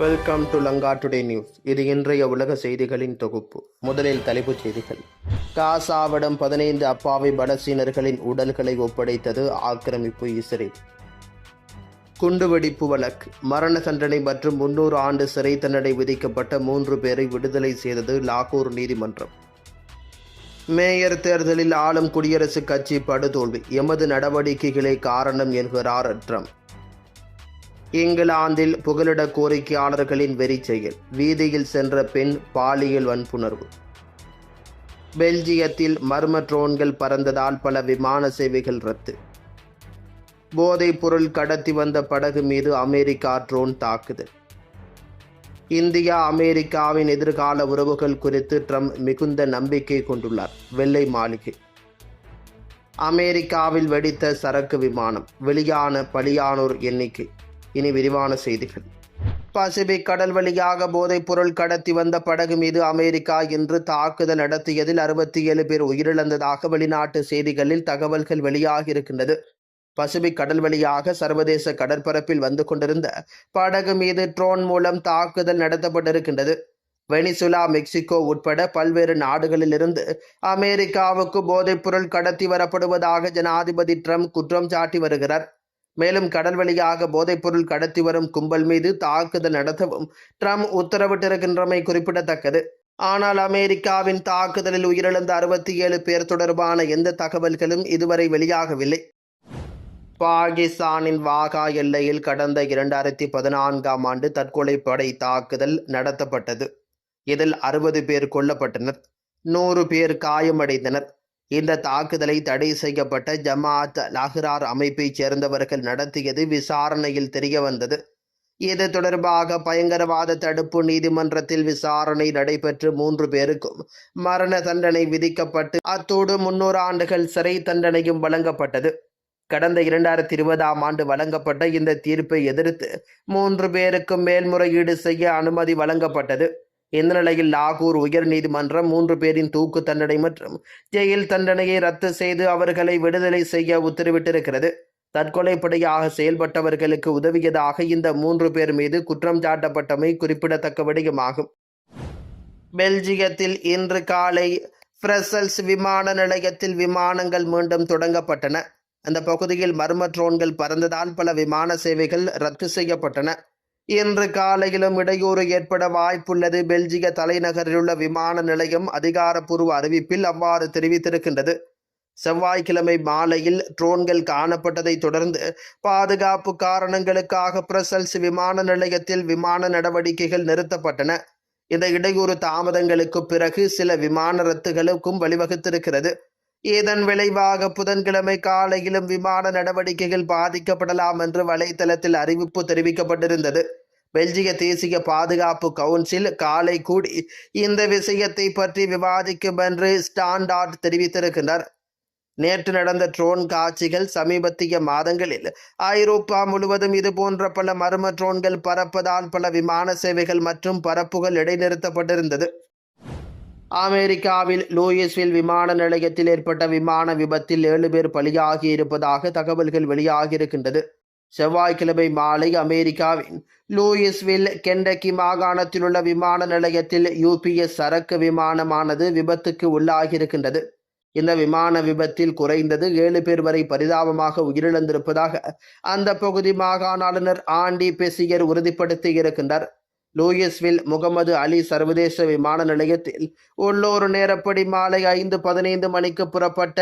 Welcome to Lanka today news இது இன்றைய உலக செய்திகளின் தொகுப்பு. முதலில் தலைப்புச் செய்திகள். காசாவிடம் பதினைந்து அப்பாவி பலசீனர்களின் உடல்களை ஒப்படைத்தது ஆக்கிரமிப்பு இஸ்ரேல். குண்டுவெடிப்பு வழக்கு. மரண தண்டனை மற்றும் முன்னூறு ஆண்டு சிறை தண்டனை விதிக்கப்பட்ட மூன்று பேரை விடுதலை செய்தது லாகூர் நீதிமன்றம். மேயர் தேர்தலில் ஆளும் குடியரசுக் கட்சி படுதோல்வி. எமது நடவடிக்கைகளே காரணம் என்கிறார் ட்ரம்ப். இங்கிலாந்தில் புகலிட கோரிக்கையாளர்களின் வெறி செயல் வீதியில் சென்ற பெண் பாலியல் வன்புணர்வு. பெல்ஜியத்தில் மர்ம ட்ரோன்கள் பறந்ததால் பல விமான சேவைகள் ரத்து. போதைப் பொருள் கடத்தி வந்த படகு மீது அமெரிக்கா ட்ரோன் தாக்குதல். இந்தியா அமெரிக்காவின் எதிர்கால உறவுகள் குறித்து ட்ரம்ப் மிகுந்த நம்பிக்கை கொண்டுள்ளார். வெள்ளை மாளிகை. அமெரிக்காவில் வெடித்த சரக்கு விமானம். வெளியான பலியானோர் எண்ணிக்கை. இனி விரிவான செய்திகள். பசிபிக் கடல் வழியாக போதைப் பொருள் கடத்தி வந்த படகு மீது அமெரிக்கா இன்று தாக்குதல் நடத்தியதில் அறுபத்தி ஏழு பேர் உயிரிழந்ததாக வெளிநாட்டு செய்திகளில் தகவல்கள் வெளியாகியிருக்கின்றது பசிபிக் கடல் வழியாக சர்வதேச கடற்பரப்பில் வந்து கொண்டிருந்த படகு மீது ட்ரோன் மூலம் தாக்குதல் நடத்தப்பட்டிருக்கின்றது. வெனிசுலா மெக்சிகோ உட்பட பல்வேறு நாடுகளிலிருந்து அமெரிக்காவுக்கு போதைப்பொருள் கடத்தி வரப்படுவதாக ஜனாதிபதி ட்ரம்ப் குற்றம் சாட்டி வருகிறார். மேலும் கடல் வழியாக போதைப்பொருள் கடத்தி வரும் கும்பல் மீது தாக்குதல் நடத்தவும் ட்ரம்ப் உத்தரவிட்டிருக்கின்றமை குறிப்பிடத்தக்கது. ஆனால் அமெரிக்காவின் தாக்குதலில் உயிரிழந்த அறுபத்தி ஏழு பேர் தொடர்பான எந்த தகவல்களும் இதுவரை வெளியாகவில்லை. பாகிஸ்தானின் வாகா எல்லையில் கடந்த இரண்டாயிரத்தி பதினான்காம் ஆண்டு தற்கொலை படை தாக்குதல் நடத்தப்பட்டது. இதில் அறுபது பேர் கொல்லப்பட்டனர். நூறு பேர் காயமடைந்தனர். இந்த தாக்குதலை தடை செய்யப்பட்ட ஜமாத் லஹ்ரார் அமைப்பைச் சேர்ந்தவர்கள் நடத்தியது விசாரணையில் தெரிய வந்தது இது தொடர்பாக பயங்கரவாத தடுப்பு நீதிமன்றத்தில் விசாரணை நடைபெற்று மூன்று பேருக்கும் மரண தண்டனை விதிக்கப்பட்டு அத்தோடு முன்னூறு ஆண்டுகள் சிறை தண்டனையும் வழங்கப்பட்டது. கடந்த இரண்டாயிரத்தி இருபதாம் ஆண்டு வழங்கப்பட்ட இந்த தீர்ப்பை எதிர்த்து மூன்று பேருக்கும் மேல்முறையீடு செய்ய அனுமதி வழங்கப்பட்டது. இந்த நிலையில் லாகூர் உயர்நீதிமன்றம் மூன்று பேரின் தூக்கு தண்டனை மற்றும் ஜெயில் தண்டனையை ரத்து செய்து அவர்களை விடுதலை செய்ய உத்தரவிட்டிருக்கிறது. தற்கொலைப்படையாக செயல்பட்டவர்களுக்கு உதவியதாக இந்த மூன்று பேர் மீது குற்றம் சாட்டப்பட்டமை குறிப்பிடத்தக்க விடயமாகும் பெல்ஜியத்தில் இன்று காலை பிரசல்ஸ் விமான நிலையத்தில் விமானங்கள் மீண்டும் தொடங்கப்பட்டன. அந்த பகுதியில் மர்ம ட்ரோன்கள் பறந்ததால் பல விமான சேவைகள் ரத்து செய்யப்பட்டன. இன்று காலையிலும் இடையூறு ஏற்பட வாய்ப்புள்ளது. பெல்ஜிய தலைநகரிலுள்ள விமான நிலையம் அதிகாரப்பூர்வ அறிவிப்பில் அவ்வாறு தெரிவித்திருக்கின்றது. செவ்வாய்க்கிழமை மாலையில் ட்ரோன்கள் காணப்பட்டதை தொடர்ந்து பாதுகாப்பு காரணங்களுக்காக பிரசல்ஸ் விமான நிலையத்தில் விமான நடவடிக்கைகள் நிறுத்தப்பட்டன. இந்த இடையூறு தாமதங்களுக்கு பிறகு சில விமான ரத்துகளுக்கும் வழிவகுத்திருக்கிறது. இதன் விளைவாக புதன்கிழமை காலையிலும் விமான நடவடிக்கைகள் பாதிக்கப்படலாம் என்று வலைத்தளத்தில் அறிவிப்பு தெரிவிக்கப்பட்டிருந்தது. பெல்ஜிய தேசிய பாதுகாப்பு கவுன்சில் காலை கூடி இந்த விஷயத்தை பற்றி விவாதிக்கும் என்று ஸ்டாண்டார்ட் தெரிவித்திருக்கின்றனர் நேற்று நடந்த ட்ரோன் காட்சிகள் சமீபத்திய மாதங்களில் ஐரோப்பா முழுவதும் இதுபோன்ற பல மர்ம ட்ரோன்கள் பறப்பதால் பல விமான சேவைகள் மற்றும் பரப்புகள் இடைநிறுத்தப்பட்டிருந்தது. அமெரிக்காவில் லூயிஸ்வில் விமான நிலையத்தில் ஏற்பட்ட விமான விபத்தில் ஏழு பேர் பலியாகி இருப்பதாக தகவல்கள் வெளியாகியிருக்கின்றது. செவ்வாய்க்கிழமை மாலை அமெரிக்காவின் லூயிஸ்வில் கெண்டக்கி மாகாணத்தில் உள்ள விமான நிலையத்தில் யூபிஎஸ் சரக்கு விமானமானது விபத்துக்கு உள்ளாகியிருக்கின்றது. இந்த விமான விபத்தில் குறைந்தது ஏழு பேர் வரை பரிதாபமாக உயிரிழந்திருப்பதாக அந்த பகுதி மாகாண ஆளுநர் ஆண்டி பெசியர் உறுதிப்படுத்தி இருக்கின்றார். லூயிஸ்வில் முகமது அலி சர்வதேச விமான நிலையத்தில் உள்ளூர் நேரப்படி மாலை ஐந்து பதினைந்து மணிக்கு புறப்பட்ட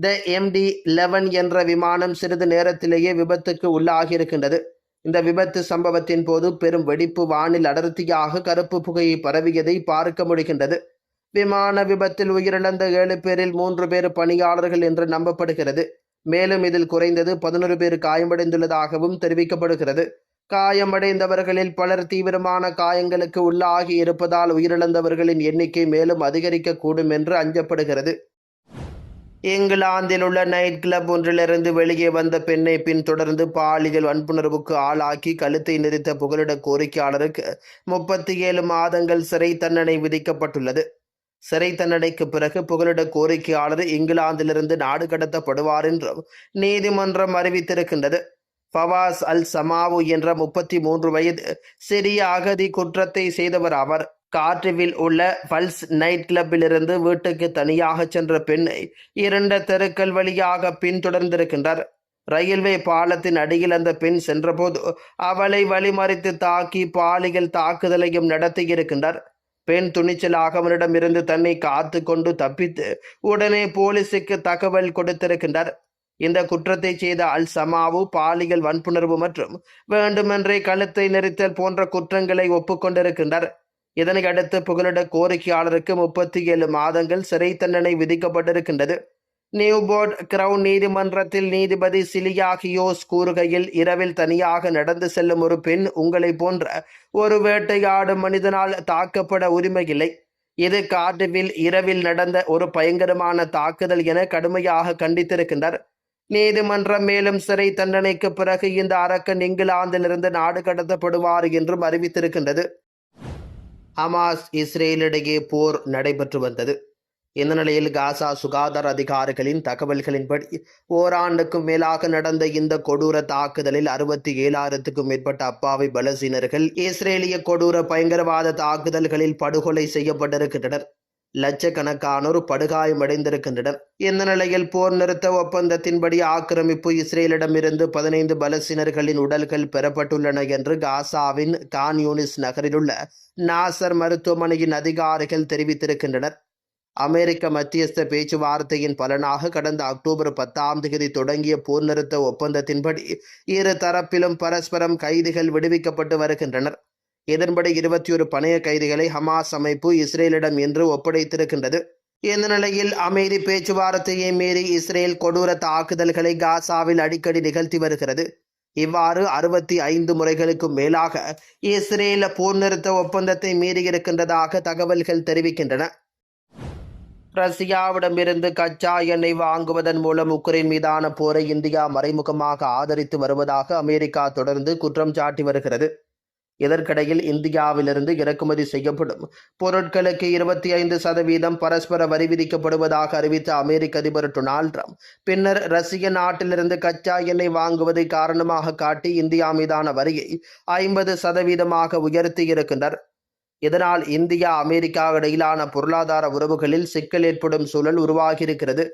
த எம்டி லெவன் என்ற விமானம் சிறிது நேரத்திலேயே விபத்துக்கு உள்ளாகியிருக்கின்றது. இந்த விபத்து சம்பவத்தின் போது பெரும் வெடிப்பு வானில் அடர்த்தியாக கருப்பு புகையை பரவியதை பார்க்க முடிகின்றது. விமான விபத்தில் உயிரிழந்த ஏழு பேரில் மூன்று பேர் பணியாளர்கள் என்று நம்பப்படுகிறது. மேலும் இதில் குறைந்தது பதினொரு பேர் காயமடைந்துள்ளதாகவும் தெரிவிக்கப்படுகிறது. காயமடைந்தவர்களில் பலர் தீவிரமான காயங்களுக்கு உள்ளாகி இருப்பதால் உயிரிழந்தவர்களின் எண்ணிக்கை மேலும் அதிகரிக்கக்கூடும் என்று அஞ்சப்படுகிறது. இங்கிலாந்தில் உள்ள நைட் கிளப் ஒன்றிலிருந்து வெளியே வந்த பெண்ணை பின்தொடர்ந்து பாலியல் வன்புணர்வுக்கு ஆளாக்கி கழுத்தை நிறுத்த புகலிட கோரிக்கையாளருக்கு முப்பத்தி ஏழு மாதங்கள் சிறை தண்டனை விதிக்கப்பட்டுள்ளது. சிறை தண்டனைக்கு பிறகு புகலிட கோரிக்கையாளர் இங்கிலாந்திலிருந்து நாடு கடத்தப்படுவார் என்றும் நீதிமன்றம் அறிவித்திருக்கின்றது. ஃபவாஸ் அல் சமாவு என்ற முப்பத்தி மூன்று வயது சிறிய அகதி குற்றத்தை செய்தவர் அவர் காற்றுவில் உள்ள பல்ஸ் நைட் கிளப்பிலிருந்து வீட்டுக்கு தனியாக சென்ற பெண்ணை இரண்ட தெருக்கள் வழியாக பின்தொடர்ந்திருக்கின்றார். ரயில்வே பாலத்தின் அடியில் அந்த பெண் சென்றபோது அவளை வழிமறித்து தாக்கி பாலியல் தாக்குதலையும் நடத்தியிருக்கின்றார். பெண் துணிச்சலாக அவனிடமிருந்து தன்னை காத்து கொண்டு தப்பித்து உடனே போலீசுக்கு தகவல் கொடுத்திருக்கின்றார். இந்த குற்றத்தை செய்த அல் சமாவு பாலியல் வன்புணர்வு மற்றும் வேண்டுமென்றே கழுத்தை நெரித்தல் போன்ற குற்றங்களை ஒப்புக்கொண்டிருக்கின்றார். இதனை அடுத்து புகலிட கோரிக்கையாளருக்கு முப்பத்தி ஏழு மாதங்கள் சிறை தண்டனை விதிக்கப்பட்டிருக்கின்றது. நியூபோர்ட் கிரவுன் நீதிமன்றத்தில் நீதிபதி சிலியாகியோஸ் கூறுகையில் இரவில் தனியாக நடந்து செல்லும் ஒரு பெண் உங்களை போன்ற ஒரு வேட்டையாடும் மனிதனால் தாக்கப்பட உரிமையில்லை. இது கார்டுவில் இரவில் நடந்த ஒரு பயங்கரமான தாக்குதல் என கடுமையாக கண்டித்திருக்கின்றார். நீதிமன்றம் மேலும் சிறை தண்டனைக்கு பிறகு இந்த அரக்கன் இங்கிலாந்திலிருந்து நாடு கடத்தப்படுவார் என்றும் அறிவித்திருக்கின்றது. ஹமாஸ் இஸ்ரேலிடையே போர் நடைபெற்று வந்தது. இந்த நிலையில் காசா சுகாதார அதிகாரிகளின் தகவல்களின்படி ஓராண்டுக்கும் மேலாக நடந்த இந்த கொடூர தாக்குதலில் அறுபத்தி ஏழாயிரத்துக்கும் மேற்பட்ட அப்பாவி பலசீனர்கள் இஸ்ரேலிய கொடூர பயங்கரவாத தாக்குதல்களில் படுகொலை செய்யப்பட்டிருக்கின்றனர். லட்சக்கணக்கானோர் படுகாயமடைந்திருக்கின்றனர். இந்த நிலையில் போர் நிறுத்த ஒப்பந்தத்தின்படி ஆக்கிரமிப்பு இஸ்ரேலிடமிருந்து பதினைந்து பலசினர்களின் உடல்கள் பெறப்பட்டுள்ளன என்று காசாவின் கான் யூனிஸ் நகரிலுள்ள நாசர் மருத்துவமனையின் அதிகாரிகள் தெரிவித்திருக்கின்றனர். அமெரிக்க மத்தியஸ்த பேச்சுவார்த்தையின் பலனாக கடந்த அக்டோபர் பத்தாம் தேதி தொடங்கிய போர் நிறுத்த ஒப்பந்தத்தின்படி இரு தரப்பிலும் பரஸ்பரம் கைதிகள் விடுவிக்கப்பட்டு வருகின்றனர். இதன்படி இருபத்தி ஒரு பணைய கைதிகளை ஹமாஸ் அமைப்பு இஸ்ரேலிடம் இன்று ஒப்படைத்திருக்கின்றது. இந்த நிலையில் அமைதி பேச்சுவார்த்தையை மீறி இஸ்ரேல் கொடூர தாக்குதல்களை காசாவில் அடிக்கடி நிகழ்த்தி வருகிறது. இவ்வாறு அறுபத்தி ஐந்து முறைகளுக்கும் மேலாக இஸ்ரேல் போர் நிறுத்த ஒப்பந்தத்தை மீறியிருக்கின்றதாக தகவல்கள் தெரிவிக்கின்றன. ரஷ்யாவிடமிருந்து கச்சா எண்ணெய் வாங்குவதன் மூலம் உக்ரைன் மீதான போரை இந்தியா மறைமுகமாக ஆதரித்து வருவதாக அமெரிக்கா தொடர்ந்து குற்றம் சாட்டி வருகிறது. இதற்கிடையில் இந்தியாவிலிருந்து இறக்குமதி செய்யப்படும். பொருட்களுக்கு இருபத்தி ஐந்து சதவீதம் பரஸ்பர வரி விதிக்கப்படுவதாக அறிவித்த அமெரிக்க அதிபர் டொனால்ட் ட்ரம்ப் பின்னர் ரஷ்ய நாட்டிலிருந்து கச்சா எண்ணெய் வாங்குவதை காரணமாக காட்டி இந்தியா மீதான வரியை ஐம்பது சதவீதமாக உயர்த்தி இருக்கின்றனர். இதனால் இந்தியா அமெரிக்கா இடையிலான பொருளாதார உறவுகளில் சிக்கல் ஏற்படும் சூழல் உருவாகியிருக்கிறது.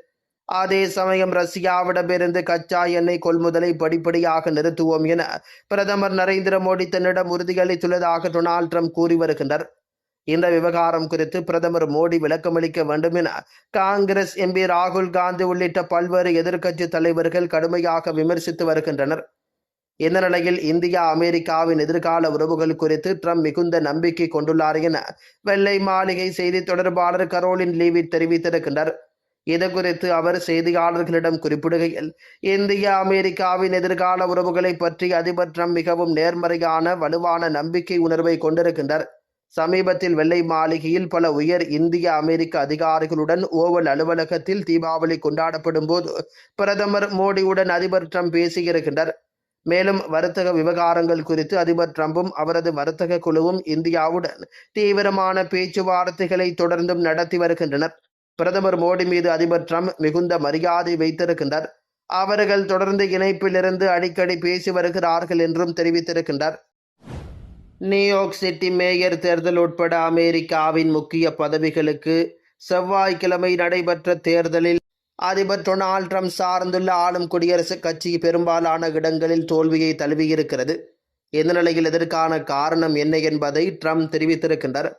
அதே சமயம் ரஷ்யாவிடமிருந்து கச்சா எண்ணெய் கொள்முதலை படிப்படியாக நிறுத்துவோம் என பிரதமர் நரேந்திர மோடி தன்னிடம் உறுதியளித்துள்ளதாக டொனால்ட் ட்ரம்ப் கூறி வருகின்றனர் இந்த விவகாரம் குறித்து பிரதமர் மோடி விளக்கமளிக்க வேண்டும் என காங்கிரஸ் எம்பி ராகுல் காந்தி உள்ளிட்ட பல்வேறு எதிர்க்கட்சி தலைவர்கள் கடுமையாக விமர்சித்து வருகின்றனர். இந்த நிலையில் இந்தியா அமெரிக்காவின் எதிர்கால உறவுகள் குறித்து ட்ரம்ப் மிகுந்த நம்பிக்கை கொண்டுள்ளார் என வெள்ளை மாளிகை செய்தி தொடர்பாளர் கரோலின் லீவி தெரிவித்திருக்கின்றார். இது குறித்து அவர் செய்தியாளர்களிடம் குறிப்பிடுகையில் இந்திய அமெரிக்காவின் எதிர்கால உறவுகளை பற்றி அதிபர் ட்ரம்ப் மிகவும் நேர்மறையான வலுவான நம்பிக்கை உணர்வை கொண்டிருக்கின்றார். சமீபத்தில் வெள்ளை மாளிகையில் பல உயர் இந்திய அமெரிக்க அதிகாரிகளுடன் ஓவல் அலுவலகத்தில் தீபாவளி கொண்டாடப்படும் போது பிரதமர் மோடியுடன் அதிபர் ட்ரம்ப் பேசியிருக்கின்றார். மேலும் வர்த்தக விவகாரங்கள் குறித்து அதிபர் ட்ரம்பும் அவரது வர்த்தக குழுவும் இந்தியாவுடன் தீவிரமான பேச்சுவார்த்தைகளை தொடர்ந்தும் நடத்தி வருகின்றனர். பிரதமர் மோடி மீது அதிபர் ட்ரம்ப் மிகுந்த மரியாதை வைத்திருக்கின்றார். அவர்கள் தொடர்ந்து இணைப்பிலிருந்து அடிக்கடி பேசி வருகிறார்கள் என்றும் தெரிவித்திருக்கின்றார். நியூயார்க் சிட்டி மேயர் தேர்தல் உட்பட அமெரிக்காவின் முக்கிய பதவிகளுக்கு செவ்வாய்க்கிழமை நடைபெற்ற தேர்தலில் அதிபர் டொனால்ட் ட்ரம்ப் சார்ந்துள்ள ஆளும் குடியரசுக் கட்சி பெரும்பாலான இடங்களில் தோல்வியை தழுவியிருக்கிறது. இந்த நிலையில் இதற்கான காரணம் என்ன என்பதை ட்ரம்ப் தெரிவித்திருக்கின்றார்.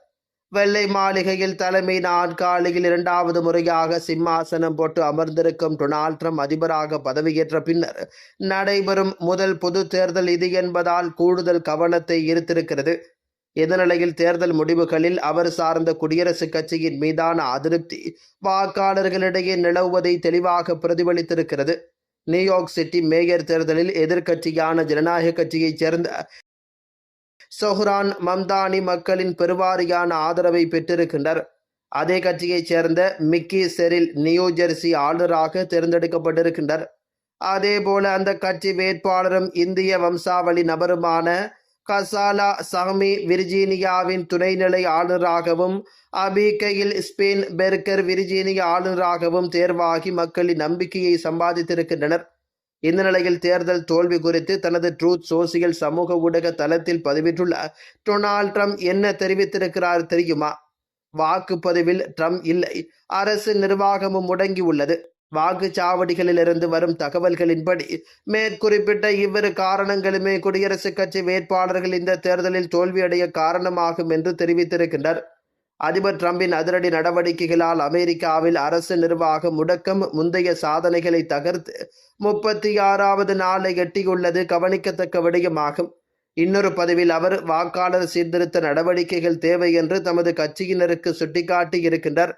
வெள்ளை மாளிகையில் தலைமை நாற்காலியில் இரண்டாவது முறையாக சிம்மாசனம் போட்டு அமர்ந்திருக்கும் டொனால்ட் ட்ரம்ப் அதிபராக பதவியேற்ற பின்னர் நடைபெறும் முதல் பொது தேர்தல் இது என்பதால் கூடுதல் கவனத்தை ஈர்த்திருக்கிறது. இந்த தேர்தல் முடிவுகளில் அவர் சார்ந்த குடியரசுக் கட்சியின் மீதான அதிருப்தி வாக்காளர்களிடையே நிலவுவதை தெளிவாக பிரதிபலித்திருக்கிறது. நியூயார்க் சிட்டி மேயர் தேர்தலில் எதிர்க்கட்சியான ஜனநாயக கட்சியைச் சேர்ந்த சொஹ்ரான் மம்தானி மக்களின் பெருவாரியான ஆதரவை பெற்றிருக்கின்றனர். அதே கட்சியைச் சேர்ந்த மிக்கி செரில் நியூ ஜெர்சி ஆளுநராக தேர்ந்தெடுக்கப்பட்டிருக்கின்றனர். அதேபோல அந்த கட்சி வேட்பாளரும் இந்திய வம்சாவளி நபருமான கசாலா சஹமி விர்ஜீனியாவின் துணைநிலை ஆளுநராகவும் அபிகையில் ஸ்பெயின் பெர்கர் விர்ஜீனிய ஆளுநராகவும் தேர்வாகி மக்களின் நம்பிக்கையை சம்பாதித்திருக்கின்றனர். இந்த நிலையில் தேர்தல் தோல்வி குறித்து தனது ட்ரூத் சோசியல் சமூக ஊடக தளத்தில் பதிவிட்டுள்ள டொனால்ட் ட்ரம்ப் என்ன தெரிவித்திருக்கிறார் தெரியுமா? வாக்குப்பதிவில் ட்ரம்ப் இல்லை. அரசு நிர்வாகமும் முடங்கியுள்ளது. வாக்குச்சாவடிகளிலிருந்து வரும் தகவல்களின்படி மேற்குறிப்பிட்ட இவ்விரு காரணங்களுமே குடியரசுக் கட்சி வேட்பாளர்கள் இந்த தேர்தலில் தோல்வியடைய காரணமாகும் என்று தெரிவித்திருக்கின்றனர். அதிபர் டிரம்பின் அதிரடி நடவடிக்கைகளால் அமெரிக்காவில் அரசு நிர்வாக முடக்கம் முந்தைய சாதனைகளை தகர்த்து முப்பத்தி ஆறாவது நாளை எட்டியுள்ளது கவனிக்கத்தக்க விடயமாகும். இன்னொரு பதிவில் அவர் வாக்காளர் சீர்திருத்த நடவடிக்கைகள் தேவை என்று தமது கட்சியினருக்கு சுட்டிக்காட்டி இருக்கின்றார்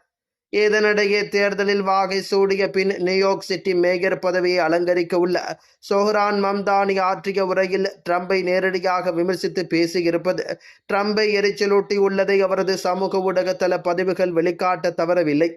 இதனிடையே தேர்தலில் வாகை சூடிய பின் நியூயார்க் சிட்டி மேயர் பதவியை அலங்கரிக்க உள்ள சோஹ்ரான் மம்தானி ஆற்றிய உரையில் ட்ரம்பை நேரடியாக விமர்சித்து பேசியிருப்பது ட்ரம்பை எரிச்சலூட்டி உள்ளதை அவரது சமூக ஊடகத்தள பதிவுகள் வெளிக்காட்ட தவறவில்லை.